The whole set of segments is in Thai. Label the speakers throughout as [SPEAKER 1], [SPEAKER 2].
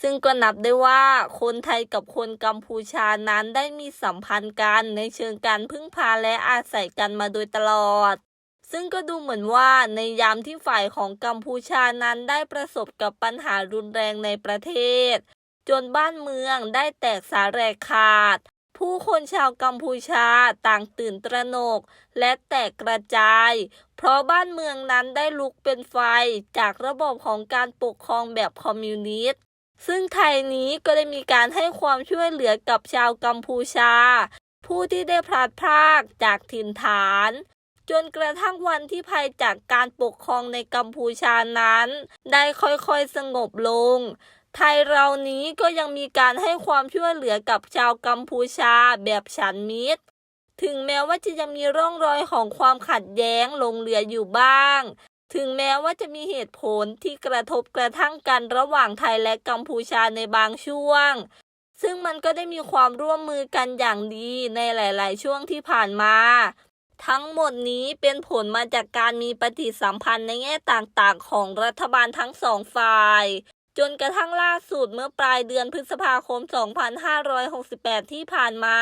[SPEAKER 1] ซึ่งก็นับได้ว่าคนไทยกับคนกัมพูชานั้นได้มีสัมพันธ์กันในเชิงการพึ่งพาและอาศัยกันมาโดยตลอด ซึ่งก็ดูเหมือนว่าในยามที่ฝ่ายของกัมพูชานั้นได้ประสบกับปัญหารุนแรงในประเทศ จนบ้านเมืองได้แตกสาแหรกขาด ผู้คนชาวกัมพูชาต่างตื่นตระหนก และแตกกระจายเพราะบ้านเมืองนั้นได้ลุกเป็นไฟจากระบบของการปกครองแบบคอมมิวนิสต์ ซึ่งไทยนี้ก็ได้มีการให้ความช่วยเหลือกับชาวกัมพูชา ผู้ที่ได้พลัดพรากจากถิ่นฐาน จนกระทั่งวันที่ภัยจากการปกครองในกัมพูชานั้น ได้ค่อยๆสงบลง ไทยเรานี้ก็ยังมีการให้ความช่วยเหลือกับชาวกัมพูชาแบบฉันมิตร ถึงแม้ว่าจะยังมีร่องรอยของความขัดแย้งลงเหลืออยู่บ้าง ถึงแม้ว่าจะมีเหตุผลที่กระทบกระทั่งกันระหว่างไทยและกัมพูชาในบางช่วง ซึ่งมันก็ได้มีความร่วมมือกันอย่างดีในหลาย ๆ ช่วงที่ผ่านมา ทั้งหมดนี้เป็นผลมาจากการมีปฏิสัมพันธ์ในแง่ต่าง ๆ ของรัฐบาลทั้งสองฝ่าย จนกระทั่งล่าสุดเมื่อปลายเดือนพฤษภาคม 2568 ที่ผ่านมา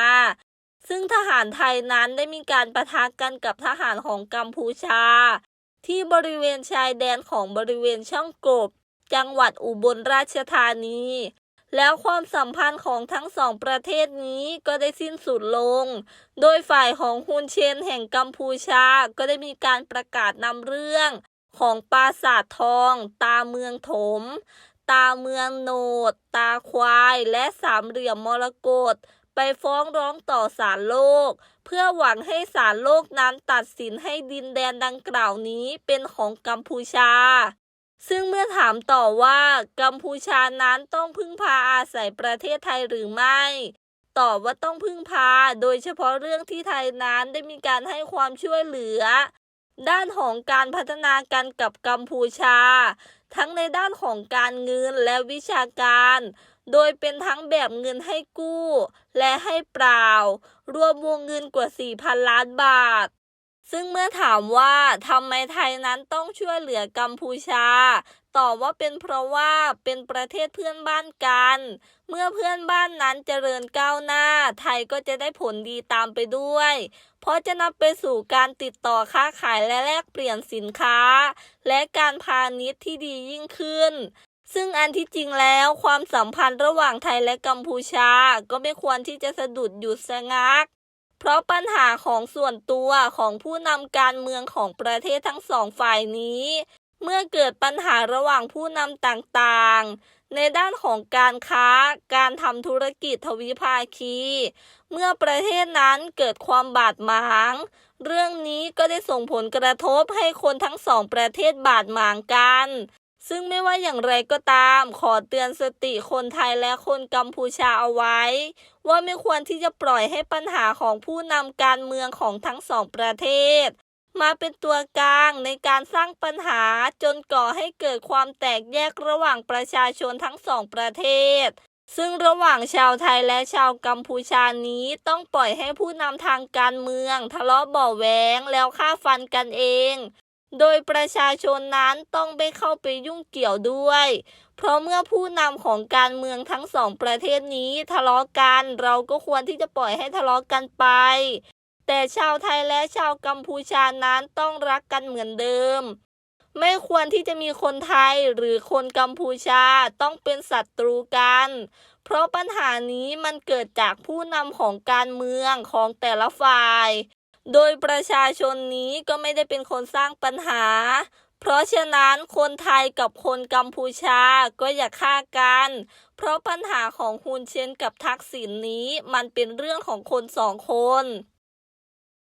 [SPEAKER 1] ซึ่งทหารไทยนั้นได้มีการประทะกันกับทหารของกัมพูชา ที่บริเวณชายแดนของบริเวณช่องกบ จังหวัดอุบลราชธานี แล้วความสัมพันธ์ของทั้งสองประเทศนี้ก็ได้สิ้นสุดลง โดยฝ่ายของฮุนเชนแห่งกัมพูชาก็ได้มีการประกาศนำเรื่องของปราสาททอง ตาเมืองถม ตาเมืองโนด ตาควาย และสามเหลี่ยมมรกต ไปฟ้องร้องต่อศาลโลก เพื่อหวังให้ศาลโลกนั้นตัดสินให้ดินแดนดังกล่าวนี้เป็นของกัมพูชา ซึ่งเมื่อถามต่อว่ากัมพูชานั้นต้องพึ่งพาอาศัยประเทศไทยหรือไม่ตอบว่าต้องพึ่งพา โดยเฉพาะเรื่องที่ไทยนั้นได้มีการให้ความช่วยเหลือ ด้านของการพัฒนากันกับกัมพูชา ทั้งในด้านของการเงินและวิชาการ โดยเป็นทั้งแบบเงินให้กู้ และให้เปล่า รวมวงเงินกว่า 4,000 ล้านบาท ซึ่งเมื่อถามว่าทำไมไทยนั้นต้องช่วยเหลือกัมพูชา ตอบว่าเป็นเพราะว่าเป็นประเทศเพื่อนบ้านกัน เมื่อเพื่อนบ้านนั้นเจริญก้าวหน้า ไทยก็จะได้ผลดีตามไปด้วย เพราะจะนำไปสู่การติดต่อค้าขายและแลกเปลี่ยนสินค้า และการพาณิชย์ที่ดียิ่งขึ้น ซึ่งอันที่จริงแล้วความสัมพันธ์ระหว่างไทยและกัมพูชา ก็ไม่ควรที่จะสะดุดหยุดสะงัก เพราะปัญหาของส่วนตัวของผู้นำการเมืองของประเทศทั้งสองฝ่ายนี้ เมื่อเกิดปัญหาระหว่างผู้นำต่างๆ ในด้านของการค้า การทำธุรกิจทวิภาคี เมื่อประเทศนั้นเกิดความบาดหมาง เรื่องนี้ก็ได้ส่งผลกระทบให้คนทั้งสองประเทศบาดหมางกัน ซึ่งไม่ว่าอย่างไรก็ตาม ขอเตือนสติคนไทยและคนกัมพูชาเอาไว้ ว่าไม่ควรที่จะปล่อยให้ปัญหาของผู้นำการเมืองของทั้งสองประเทศ มาเป็นตัวกลางในการสร้างปัญหาจนก่อให้เกิดความแตกแยกระหว่างประชาชนทั้งสองประเทศซึ่งระหว่างชาวไทยและชาวกัมพูชานี้ต้องปล่อยให้ผู้นำทางการเมือง ทะเลาะเบาะแหวงแล้วฆ่าฟันกันเอง โดยประชาชนนั้นต้องไม่เข้าไปยุ่งเกี่ยวด้วย เพราะเมื่อผู้นำของการเมืองทั้งสองประเทศนี้ทะเลาะกัน เราก็ควรที่จะปล่อยให้ทะเลาะกันไป แต่ชาวไทยและชาวกัมพูชานั้นต้องรักกันเหมือนเดิม ไม่ควรที่จะมีคนไทยหรือคนกัมพูชาต้องเป็นศัตรูกัน เพราะปัญหานี้มันเกิดจากผู้นำของการเมืองของแต่ละฝ่าย โดยประชาชนนี้ก็ไม่ได้เป็นคนสร้างปัญหา เพราะฉะนั้นคนไทยกับคนกัมพูชาก็อย่าฆ่ากัน เพราะปัญหาของฮุนเชนกับทักษิณนนี้มันเป็นเรื่องของคนสองคน